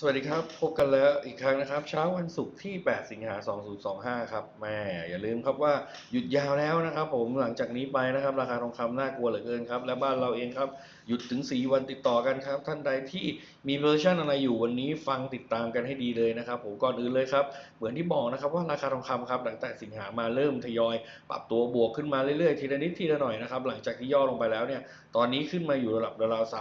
สวัสดีครับ พบกันแล้วอีกครั้งนะครับ เช้าวันศุกร์ที่ 8 สิงหา 2025 ครับแม่อย่าลืมครับว่าหยุดยาวแล้วนะครับ ผมหลังจากนี้ไปนะครับ ราคาทองคำน่ากลัวเหลือเกินครับ และบ้านเราเองครับ หยุดถึง 4 วันติดต่อกันครับ ท่านใดที่มีเวอร์ชันอะไรอยู่วันนี้ฟังติดตามกันให้ดีเลยนะครับ ผมก่อนอื่นเลยครับ เหมือนที่บอกนะครับว่าราคาทองคำครับหลังจากสิงหามาเริ่มทยอย ปรับตัวบวกขึ้นมาเรื่อยๆ ทีละนิดทีละหน่อยนะครับหลังจากที่ย่อลงไปแล้วเนี่ยตอนนี้ขึ้นมาอยู่ระดับราวๆ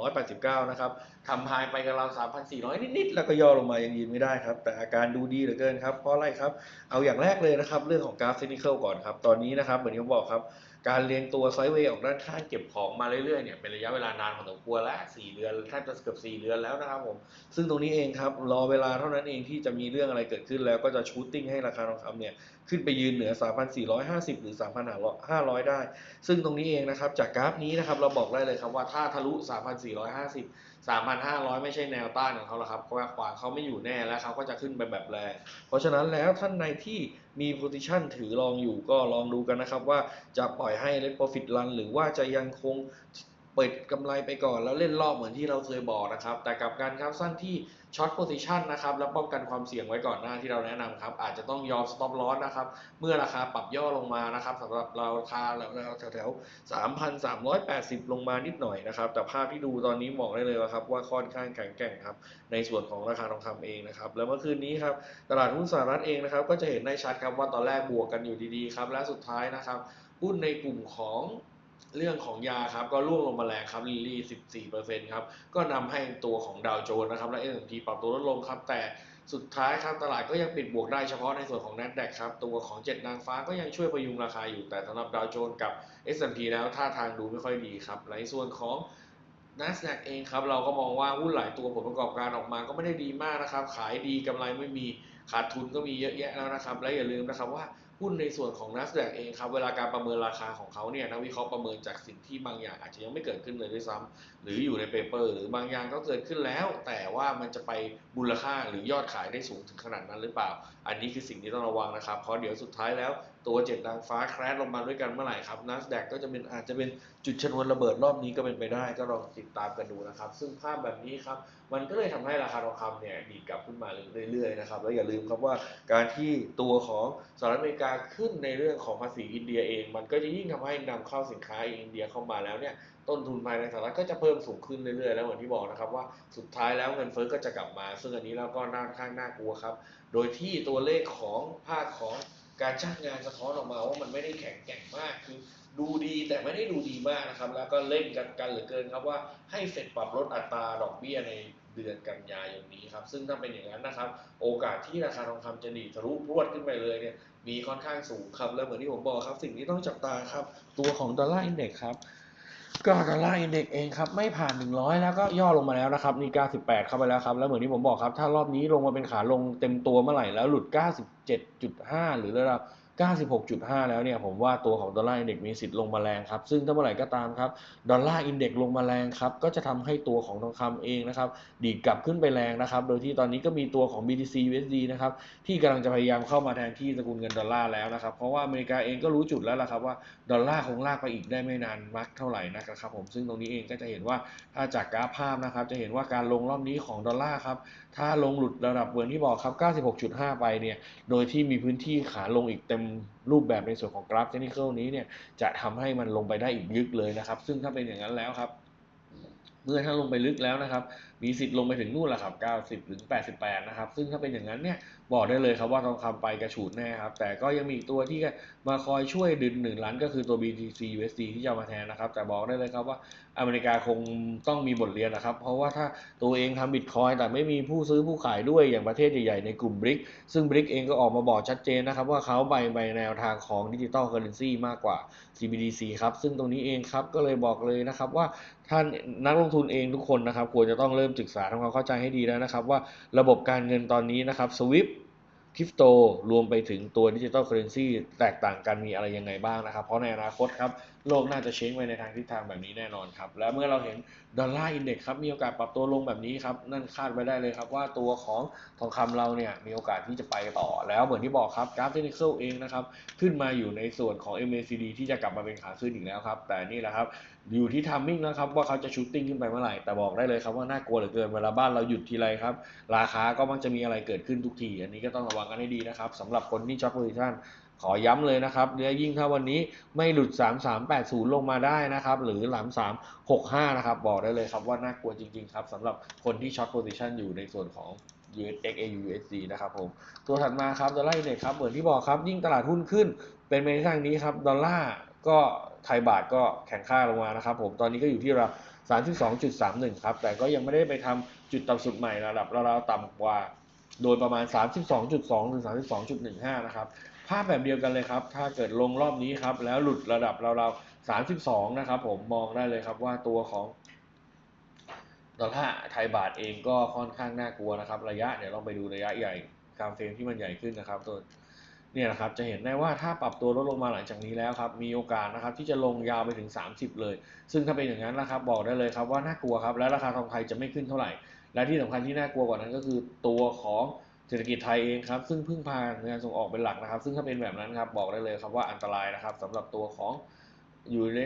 3,389 นะครับทำไฮไปกับเรา3,400 นิดๆแล้วก็ย่อลงมายังยืนไม่ได้ครับ แต่อาการดูดีเหลือเกินครับเพราะอะไรครับเอาอย่างแรกเลยนะครับ เรื่องของกราฟเทคนิคก่อนครับ ตอนนี้นะครับเหมือนที่ผมบอกครับ การเรียงตัวไซด์เวย์ออกด้านข้างเก็บของมาเรื่อยๆเนี่ยเป็นระยะเวลานานพอสมควรแล้ว4เดือนแทบจะเกือบสี่เดือนแล้วนะครับผมซึ่งตรงนี้เองครับรอเวลาเท่านั้นเองที่จะมีเรื่องอะไรเกิดขึ้นแล้วก็จะชูตติ้งให้ราคาทองคำเนี่ยขึ้นไปยืนเหนือ 3,450 หรือ 3,500 ได้ ซึ่งตรงนี้เองนะครับจากกราฟนี้นะครับเราบอกได้เลยครับว่าถ้าทะลุ 3,450 3,500 ไม่ใช่แนวต้านของเขาแล้วครับเพราะว่าขวางเขาไม่อยู่แน่แล้วเขาก็จะขึ้นไปแบบแรงเพราะฉะนั้นแล้วท่านในที่มีโพซิชันถือลองอยู่ก็ลองดูกันนะครับว่าจะปล่อยให้ let profit run หรือว่าจะยังคง เปิดกำไรไปก่อนแล้วเล่นรอบเหมือนที่เราเคยบอกนะครับ แต่กับกันครับสั้นที่ช็อต position นะครับแล้วป้องกันความเสี่ยงไว้ก่อนหน้าที่เราแนะนำครับ อาจจะต้องยอม stop loss นะครับ เมื่อราคาปรับย่อลงมานะครับสำหรับเราราคาแล้วแถวๆ3,380ลงมานิดหน่อยนะครับ แต่ภาพที่ดูตอนนี้บอกได้เลยว่าครับว่าค่อนข้างแข็งแกร่งครับในส่วนของราคาทองคำเองนะครับ แล้วเมื่อคืนนี้ครับตลาดหุ้นสหรัฐเองนะครับ ก็จะเห็นได้ชัดครับว่าตอนแรกบวกกันอยู่ดีๆครับและสุดท้ายนะครับหุ้นในกลุ่มของ เรื่องของยาครับก็ร่วงลงมาแรงครับลิลลี่ 14%ครับ ก็นำให้ตัวของดาวโจนส์นะครับและ S&P ปรับตัวลดลงครับ แต่สุดท้ายครับตลาดก็ยังปิดบวกได้เฉพาะในส่วนของ NASDAQ ครับ ตัวของเจ็ดนางฟ้าก็ยังช่วยพยุงราคาอยู่ แต่สำหรับดาวโจนส์กับ S&P แล้วท่าทางดูไม่ค่อยดีครับในส่วนของ NASDAQ เองครับเราก็มองว่าหุ้นหลายตัวผลประกอบการออกมาก็ไม่ได้ดีมากนะครับ ขายดีกำไรไม่มีขาดทุนก็มีเยอะแยะแล้วนะครับ และอย่าลืมนะครับว่า หุ้นในส่วนของ NASDAQ เองครับเวลาการประเมินราคาของเขาเนี่ยนักวิเคราะห์ประเมินจากสิ่งที่บางอย่างอาจจะยังไม่เกิดขึ้นเลยด้วยซ้ำหรืออยู่ในเปเปอร์หรือบางอย่างก็เกิดขึ้นแล้ว แต่ว่ามันจะไปมูลค่าหรือยอดขายได้สูงถึงขนาดนั้นหรือเปล่า อันนี้คือสิ่งที่ต้องระวังนะครับเพราะเดี๋ยวสุดท้ายแล้ว ตัวเจ็ดนางฟ้าแครชลงมาด้วยกันเมื่อไหร่ครับ NASDAQ ก็จะเป็นอาจจะเป็นจุดชนวนระเบิดรอบนี้ก็เป็นไปได้ก็ลองติดตามกันดูนะครับ ซึ่งภาพแบบนี้ครับ มันก็เลยทำให้ราคาทองคำเนี่ยดีดกลับขึ้นมาเรื่อยๆนะครับ แล้วอย่าลืมครับว่าการที่ตัวของสหรัฐอเมริกาขึ้นในเรื่องของภาษีอินเดียเอง มันก็จะยิ่งทำให้นำเข้าสินค้าอินเดียเข้ามาแล้วเนี่ยต้นทุนภายในสหรัฐก็จะเพิ่มสูงขึ้นเรื่อยๆ แล้วเหมือนที่บอกนะครับว่าสุดท้ายแล้วเงินเฟ้อก็จะกลับมา ซึ่งอันนี้เราก็น่าข้างน่ากลัวครับ โดยที่ตัวเลขของภาคของ การจ้างงานสะท้อนออกมาว่ามันไม่ได้แข็งแกร่งมากคือ ดูดีแต่ไม่ได้ดูดีมากนะครับ แล้วก็เล่นกันกันเหลือเกินครับว่าให้เฟดปรับลดอัตราดอกเบี้ยในเดือนกันยายนนี้ครับ ซึ่งถ้าเป็นอย่างนั้นนะครับ โอกาสที่ราคาทองคำจะดีทะลุพรวดขึ้นไปเลยเนี่ยมีค่อนข้างสูงครับ แล้วเหมือนที่ผมบอกครับ สิ่งที่ต้องจับตาครับ ตัวของดอลลาร์อินเด็กซ์ครับ ก็ดอลลาอินเด็กเองครับ ไม่ผ่าน 100 แล้วก็ย่อลงมาแล้วนะครับนี่ 98 เข้าไปแล้วครับ แล้วเหมือนที่ผมบอกครับ ถ้ารอบนี้ลงมาเป็นขาลงเต็มตัวเมื่อไหร่แล้วหลุด 97.5 หรือระดับ 96.5 แล้วเนี่ยผมว่าตัวของดอลลาร์อินเด็กซ์มีสิทธิ์ลงมาแรงครับ ซึ่งถ้าเมื่อไหร่ก็ตามครับดอลลาร์อินเด็กซ์ลงมาแรงครับ ก็จะทำให้ตัวของทองคำเองนะครับ ดีดกลับขึ้นไปแรงนะครับ โดยที่ตอนนี้ก็มีตัวของ BTC USD นะครับ ที่กำลังจะพยายามเข้ามาแทนที่สกุลเงินดอลลาร์แล้วนะครับ เพราะว่าอเมริกาเองก็รู้จุดแล้วล่ะครับว่าดอลลาร์คงลากไปอีกได้ไม่นานมากเท่าไหร่นะครับผมซึ่งตรงนี้เองก็จะเห็นว่าถ้าจากกราฟภาพนะครับ จะเห็นว่าการลงรอบนี้ของดอลลาร์ครับถ้าลงหลุดระดับเหมือนที่บอกครับ 96.5 ไปเนี่ยโดยที่มีพื้นที่ขาลงอีกเต็มรูปแบบในส่วนของกราฟเทคนิคนี้เนี่ยจะทำให้มันลงไปได้อีกลึกเลยนะครับ ซึ่งถ้าเป็นอย่างนั้นแล้วครับ เมื่อถ้าลงไปลึกแล้วนะครับ มีสิทธิ์ลงไปถึงนู่นแหละครับ90ถึง88 นะครับ ซึ่งถ้าเป็นอย่างนั้นเนี่ยบอกได้เลยครับว่าทองคำไปกระฉูดแน่ครับ แต่ก็ยังมีอีกตัวที่มาคอยช่วยดึงหนึ่งล้านก็คือตัว BTC USD ที่จะมาแทนนะครับ แต่บอกได้เลยครับว่าอเมริกาคงต้องมีบทเรียนนะครับ เพราะว่าถ้าตัวเองทำบิตคอยแต่ไม่มีผู้ซื้อผู้ขายด้วยอย่างประเทศใหญ่ๆในกลุ่ม BRIC ซึ่ง BRIC เองก็ออกมาบอกชัดเจนนะครับว่าเขาไปไปแนวทางของดิจิตอลเคอร์เรนซีมากกว่า CBDC ครับ ซึ่งตรงนี้เองครับก็เลยบอกเลยนะครับว่าท่านนักลงทุนเองทุกคนนะครับควรจะต้องเริ่มศึกษาทำความเข้าใจให้ดีแล้วนะครับ ว่าระบบการเงินตอนนี้นะครับ SWIFT คริปโตรวมไปถึงตัวดิจิตอลเคอร์เรนซีแตกต่างกันมีอะไรยังไงบ้างนะครับ เพราะในอนาคตครับ โลกน่าจะเช้งไปในทางทิศทางแบบนี้แน่นอนครับ และเมื่อเราเห็นดอลลาร์อินเด็กซ์ครับ มีโอกาสปรับตัวลงแบบนี้ครับ นั่นคาดไว้ได้เลยครับ ว่าตัวของทองคำเราเนี่ย มีโอกาสที่จะไปต่อ แล้วเหมือนที่บอกครับกราฟเทคนิคเองนะครับ ขึ้นมาอยู่ในส่วนของ MACD ที่จะกลับมาเป็นขาขึ้นอีกแล้วครับ แต่นี่แหละครับ อยู่ที่ทัมมิ่งนะครับว่าเขาจะชูตติ้งขึ้นไปเมื่อไหร่แต่บอกได้เลยครับว่าน่ากลัวเหลือเกินเวลาบ้านเราหยุดทีไรครับ ราคาก็มักจะมีอะไรเกิดขึ้นทุกที อันนี้ก็ต้องระวังกันให้ดีนะครับสำหรับคนที่ช็อตโพซิชันขอย้ำเลยนะครับเนื้อยิ่งถ้าวันนี้ไม่หลุด 3380 ลงมาได้นะครับ หรือหลาม365 นะครับ บอกได้เลยครับว่าน่ากลัวจริง ๆ ครับสำหรับคนที่ช็อตโพซิชันอยู่ในส่วนของ USX AUSD นะครับผม ตัวถัดมาครับดอลลาร์อินเด็กซ์ครับเหมือนที่บอกครับ ยิ่งตลาดหุ้นขึ้นเป็นไปในทางนี้ครับ ดอลลาร์ ก็ไทยบาทก็แข็งค่าลงมานะครับผมตอนนี้ก็อยู่ที่ระดับ32.31 ครับ แต่ก็ยังไม่ได้ไปทำจุดต่ำสุดใหม่ระดับราวๆต่ำกว่า โดยประมาณ 32.2 ถึง 32.15 นะครับ ภาพแบบเดียวกันเลยครับ ถ้าเกิดลงรอบนี้ครับ แล้วหลุดระดับราวๆ32 นะครับ ผมมองได้เลยครับว่าตัวของดอลลาร์ไทยบาทเองก็ค่อนข้างน่ากลัวนะครับ ระยะเดี๋ยวลองไปดูระยะใหญ่กรามเฟรมที่มันใหญ่ขึ้นนะครับตัว เนี่ยนะครับจะเห็นได้ว่าถ้าปรับตัวลดลงมาหลังจากนี้แล้วครับมีโอกาสนะครับที่จะลงยาวไปถึง 30 เลย ซึ่งถ้าเป็นอย่างนั้นนะครับบอกได้เลยครับว่าน่ากลัวครับและราคาทองไทยจะไม่ขึ้นเท่าไหร่ และที่สำคัญที่น่ากลัวกว่านั้นก็คือตัวของเศรษฐกิจไทยเองครับซึ่งพึ่งพางานส่งออกเป็นหลักนะครับ ซึ่งถ้าเป็นแบบนั้นครับบอกได้เลยครับว่าอันตรายนะครับสำหรับตัวของยูเน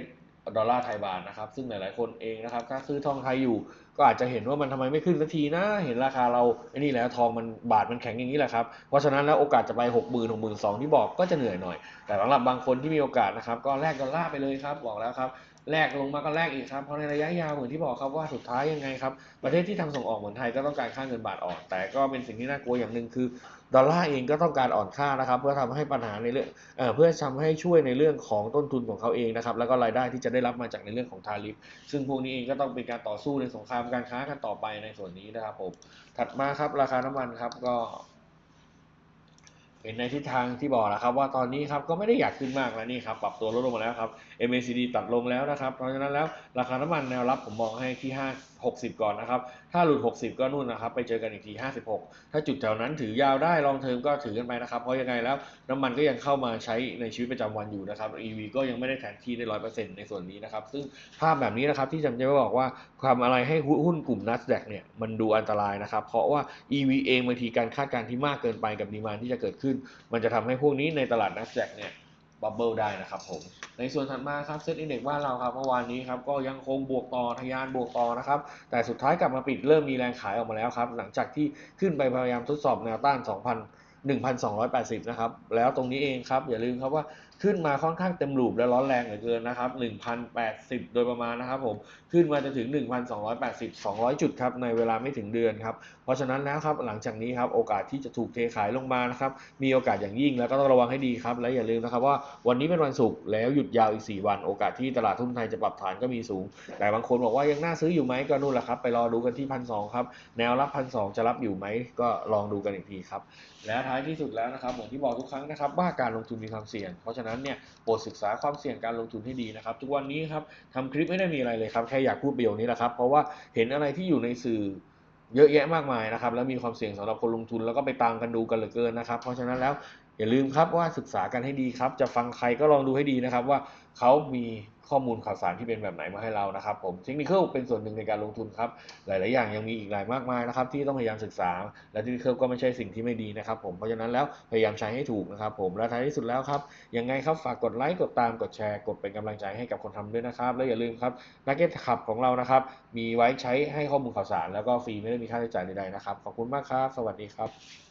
ดอลลาร์ไทยบาทนะครับ ซึ่งหลายๆคนเองนะครับถ้าซื้อทองไทยอยู่ ก็อาจจะเห็นว่ามันทำไมไม่ขึ้นสักทีนะ เห็นราคาเราไอ้นี่แล้วทองมันบาทมันแข็งอย่างนี้แหละครับ เพราะฉะนั้นแล้วโอกาสจะไป 6 0 0 0 0 6 2 0 0 0ที่บอกก็จะเหนื่อยหน่อย แต่สำหรับบางคนที่มีโอกาสนะครับก็แลกดอลลาร์ไปเลยครับบอกแล้วครับแลกลงมาก็แลกอีกครับเพราะในระยะยาวเหมือนที่บอกครับว่าสุดท้ายยังไงครับประเทศที่ทำส่งออกเหมือนไทยก็ต้องการค่าเงินบาทอ่อนแต่ก็เป็นสิ่งที่น่ากลัวอย่างหนึ่งคือ ดอลลาร์เองก็ต้องการอ่อนค่านะครับเพื่อทำให้ปัญหาในเรื่องเอ่อเพื่อทำให้ช่วยในเรื่องของต้นทุนของเขาเองนะครับแล้วก็รายได้ที่จะได้รับมาจากในเรื่องของทาริฟซึ่งพวกนี้เองก็ต้องเป็นการต่อสู้ในสงครามการค้ากันต่อไปในส่วนนี้นะครับผมถัดมาครับราคาน้ำมันครับก็เป็นในทิศทางที่บอกแล้วครับว่าตอนนี้ครับก็ไม่ได้อยากขึ้นมากแล้วนี่ครับปรับตัวลดลงมาแล้วครับ MACD ตัดลงแล้วนะครับ เพราะฉะนั้นแล้วราคาน้ำมันแนวรับผมมองให้ที่ 5 60 ก่อนนะครับ ถ้าหลุด 60 ก็นู่นนะครับ ไปเจอกันอีกที 56 ถ้าจุดแถวนั้นถือยาวได้ลองเทอมก็ถือกันไปนะครับ เพราะยังไงแล้วน้ำมันก็ยังเข้ามาใช้ในชีวิตประจำวันอยู่นะครับ EV ก็ยังไม่ได้แทนที่ได้ร้อยเปอร์เซ็นต์ในส่วนนี้นะครับ ซึ่งภาพแบบนี้นะครับที่จำจะบอกว่าความอะไรให้หุ้นกลุ่ม NASDAQ เนี่ยมันดูอันตรายนะครับ เพราะว่า EV เองบางทีการคาดการณ์ที่มากเกินไปกับดีมานที่จะเกิดขึ้น มันจะทำให้พวกนี้ในตลาด NASDAQ เนี่ย บับเบิลได้นะครับผม ในส่วนถัดมาครับเซ็ตอินเด็กบ้านเราครับเมื่อวานนี้ครับก็ยังคงบวกต่อทะยานบวกต่อนะครับ แต่สุดท้ายกลับมาปิดเริ่มมีแรงขายออกมาแล้วครับ หลังจากที่ขึ้นไปพยายามทดสอบแนวต้าน 2,000 1,280 นะครับ แล้วตรงนี้เองครับ อย่าลืมครับว่า ขึ้นมาค่อนข้างเต็มรูปและร้อนแรงเหลือเกินนะครับ 1,080 โดยประมาณนะครับผม ขึ้นมาจะถึง 1,280 200 จุดครับในเวลาไม่ถึงเดือนครับ เพราะฉะนั้นแล้วครับหลังจากนี้ครับโอกาสที่จะถูกเทขายลงมานะครับ มีโอกาสอย่างยิ่งแล้วก็ต้องระวังให้ดีครับ และอย่าลืมนะครับว่าวันนี้เป็นวันศุกร์แล้วหยุดยาวอีก 4 วัน โอกาสที่ตลาดทุนไทยจะปรับฐานก็มีสูง แต่บางคนบอกว่ายังน่าซื้ออยู่ไหมก็นู่นแหละครับ ไปรอดูกันที่พันสครับ แนวรับพันสจะรับอยู่ไหมก็ลองดูกันอีกทีครับ และท้ายที่สุดแล้วนะครับเหมือนที่บอกทุกครั้งนะครับว่าการลงทุนมีความเสี่ยงเพราะฉะนั้นเนี่ยโปรดศึกษาความเสี่ยงการลงทุนให้ดีนะครับ ทุกวันนี้ครับทำคลิปไม่ได้มีอะไรเลยครับแค่อยากพูดประโยคนี้แหละครับ เพราะว่าเห็นอะไรที่อยู่ในสื่อเยอะแยะมากมายนะครับ แล้วมีความเสี่ยงสำหรับคนลงทุนแล้วก็ไปตามกันดูกันเหลือเกินนะครับ เพราะฉะนั้นแล้ว อย่าลืมครับว่าศึกษากันให้ดีครับ จะฟังใครก็ลองดูให้ดีนะครับ ว่าเขามีข้อมูลข่าวสารที่เป็นแบบไหนมาให้เรานะครับ ผมเทคนิคเป็นส่วนหนึ่งในการลงทุนครับ หลาย ๆ อย่างยังมีอีกหลายมากมายนะครับ ที่ต้องพยายามศึกษา และเทคนิคก็ไม่ใช่สิ่งที่ไม่ดีนะครับ ผมเพราะฉะนั้นแล้วพยายามใช้ให้ถูกนะครับ ผมและท้ายที่สุดแล้วครับยังไงครับฝากกดไลค์กดตามกดแชร์กดเป็นกำลังใจให้กับคนทำด้วยนะครับ และอย่าลืมครับนักเก็ตขับของเรานะครับ มีไว้ใช้ให้ข้อมูลข่าวสาร แล้วก็ฟรีไม่ได้มีค่าใช้จ่ายใด ๆ นะครับขอบคุณมากครับ สวัสดีครับ